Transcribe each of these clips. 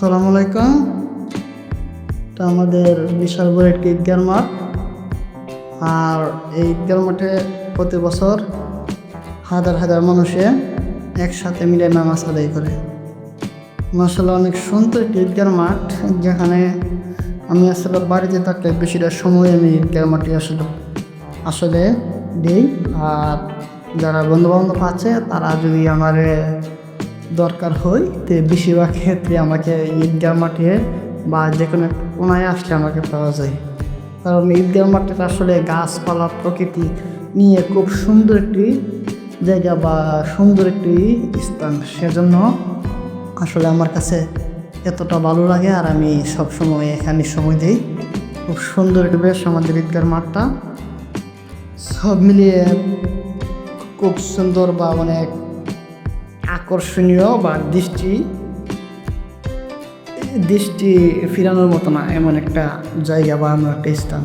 আসসালামু আলাইকুম। এটা আমাদের বিশাল বড় একটি ঈদগার মাঠ। আর এই ঈদগার মাঠে প্রতি বছর হাজার হাজার মানুষে একসাথে মিলে নামাজ আদায় করে। মাসাল্লাহ অনেক সুন্দর একটি ঈদগার মাঠ, যেখানে আমি আসলে বাড়িতে থাকলে বেশিটা সময় আমি ঈদগার মাঠে আসলে আসলে দিই। আর যারা বন্ধু বান্ধব আছে, তারা যদি আমার দরকার হয়, তো বেশিরভাগ ক্ষেত্রে আমাকে ঈদগাহ মাঠে বা যে কোনো কোনায় আসলে আমাকে পাওয়া যায়। কারণ ঈদগাহ মাঠে আসলে গাছপালা, প্রকৃতি নিয়ে খুব সুন্দর একটি জায়গা বা সুন্দর একটি স্থান। সেজন্য আসলে আমার কাছে এতটা ভালো লাগে আর আমি সবসময় এখানে সময় দিই। খুব সুন্দর একটি বেশ আমাদের ঈদগার মাঠটা। সব মিলিয়ে খুব সুন্দর বা অনেক আকর্ষণীয় বা দৃষ্টি দৃষ্টি ফিরানোর মতো না, এমন একটা জায়গা বা এমন একটা স্থান।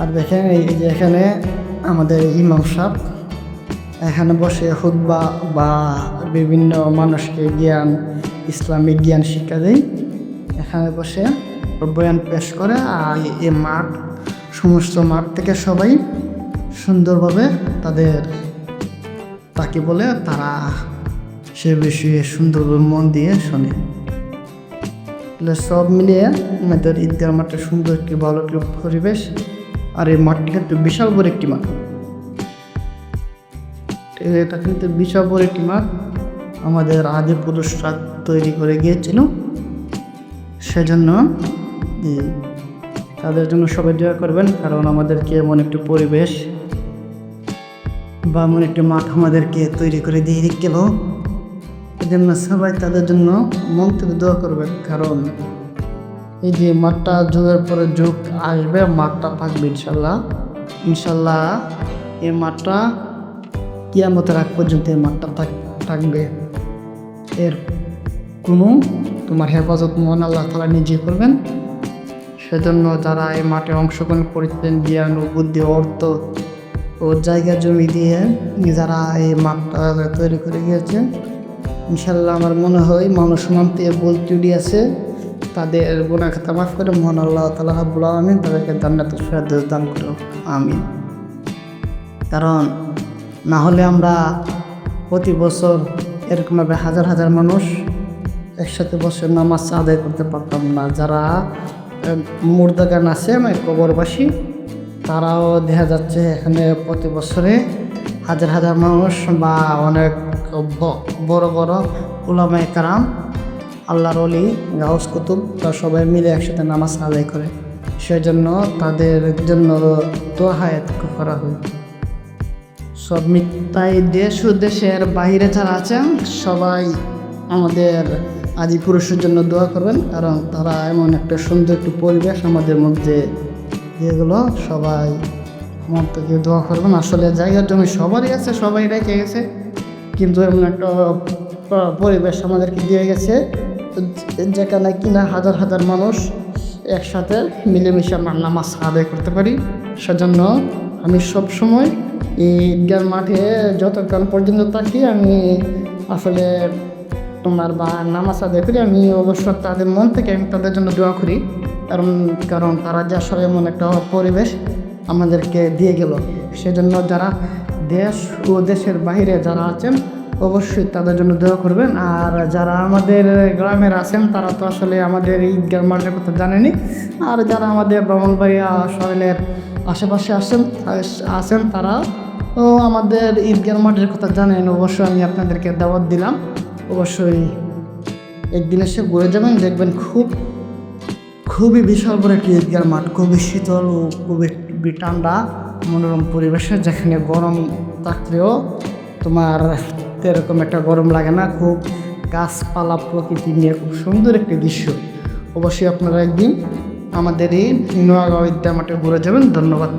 আর দেখেন এই যে এখানে আমাদের ইমাম সাহ এখানে বসে হুদবা বা বিভিন্ন মানুষকে জ্ঞান ইসলামিক জ্ঞান শিক্ষা দেয়। এখানে বসে বয়ান পেশ করে আর এই মাঠ, সমস্ত মাঠ থেকে সবাই সুন্দরভাবে তাদের তাকে বলে তারা সে বিষয়ে সুন্দরভাবে মন দিয়ে শোনে। তাহলে সব মিলিয়ে আমাদের ঈদগাহ মাঠটা সুন্দর একটি ভালো একটি পরিবেশ, আর এই মাঠটি কিন্তু বিশাল বড় একটি মাঠ। এটা কিন্তু বিশাল বড় একটি মাঠ। আমাদের আদি পুরুষরা তৈরি করে গিয়েছিল। সেজন্য তাদের জন্য সবাই দোয়া করবেন, কারণ আমাদেরকে এমন একটি পরিবেশ বা এমন একটি মাঠ আমাদেরকে তৈরি করে দিয়ে গেল এই জন্য সবাই তাদের জন্য মন থেকে দোয়া করবেন কারণ এই যে মাঠটা যুগের পরে যুগ আসবে, মাঠটা থাকবে ইনশাল্লাহ। ইনশাল্লাহ এই মাঠটা কিয়ামতের আগ পর্যন্ত এই মাঠটা থাক- থাকবে। এর কোনো তোমার হেফাজত মন আল্লাহ তালা নিজে করবেন। সেজন্য যারা এই মাঠে অংশগ্রহণ করেছেন, জ্ঞান ও বুদ্ধি, অর্থ ও জায়গা জমি দিয়ে যারা এই মাঠটা তৈরি করে গিয়েছে ইনশাল্লাহ আমার মনে হয় মানুষ মানতে ভুল ত্রুটি আছে, তাদের গুণা খাতা মাফ করে মহান আল্লাহ তালা রাবুল আলমিন তাদেরকে ফেরদৌস দান করো আমিন। কারণ না হলে আমরা প্রতি বছর এরকমভাবে হাজার হাজার মানুষ একসাথে বসে নামাজ আদায় করতে পারতাম না। যারা মুর্দাগান আছে মানে কবরবাসী, তারাও দেখা যাচ্ছে এখানে প্রতি বছরে হাজার হাজার মানুষ বা অনেক বড় বড় উলামায় কারাম আল্লাহর অলি গাউস কুতুব, তারা সবাই মিলে একসাথে নামাজ আদায় করে। সেজন্য তাদের জন্য দোয়া হায়াত করা হয়। সব তাই দেশ ও দেশের বাইরে যারা আছেন, সবাই আমাদের আদি পুরুষের জন্য দোয়া করবেন, কারণ তারা এমন একটা সুন্দর একটি পরিবেশ আমাদের মধ্যে যেগুলো সবাই আমার থেকে দোয়া করবেন। আসলে জায়গার জমি সবারই আছে, সবাই রেখে গেছে। কিন্তু এমন একটা পরিবেশ আমাদেরকে দিয়ে গেছে। যেখানে কিনা হাজার হাজার মানুষ একসাথে মিলেমিশে আমরা নামাজ আদায় করতে পারি। সেজন্য আমি সব সময় এই ঈদগার মাঠে যতক্ষণ পর্যন্ত থাকি, আমি আসলে তোমার বা নামাজ আদায় করি। আমি অবশ্য তাদের মন থেকে আমি তাদের জন্য দোয়া করি। কারণ কারণ তারা যে আসলে এমন একটা পরিবেশ আমাদেরকে দিয়ে গেল। সেজন্য যারা দেশ ও দেশের বাইরে যারা আছেন, অবশ্যই তাদের জন্য দোয়া করবেন। আর যারা আমাদের গ্রামের আছেন, তারা তো আসলে আমাদের ঈদগাহ মাঠের কথা জানেনি আর যারা আমাদের ব্রাহ্মণবাড়িয়া শহরের আশেপাশে আসেন আছেন তারা ও আমাদের ঈদগাহ মাঠের কথা জানেন। অবশ্যই আমি আপনাদেরকে দাওয়াত দিলাম। অবশ্যই একদিন এসে ঘুরে যাবেন, দেখবেন খুব, খুবই বিশাল বড় একটি ঈদগার মাঠ। খুবই শীতল ও খুবই ঠান্ডা। মনোরম পরিবেশে যেখানে গরম থাকলেও তোমার এরকম একটা গরম লাগে না, খুব গাছপালা প্রকৃতি নিয়ে খুব সুন্দর একটি দৃশ্য। অবশ্যই আপনারা একদিন আমাদের এই নোয়াগাঁও ইদ্যামাটে ঘুরে যাবেন। ধন্যবাদ।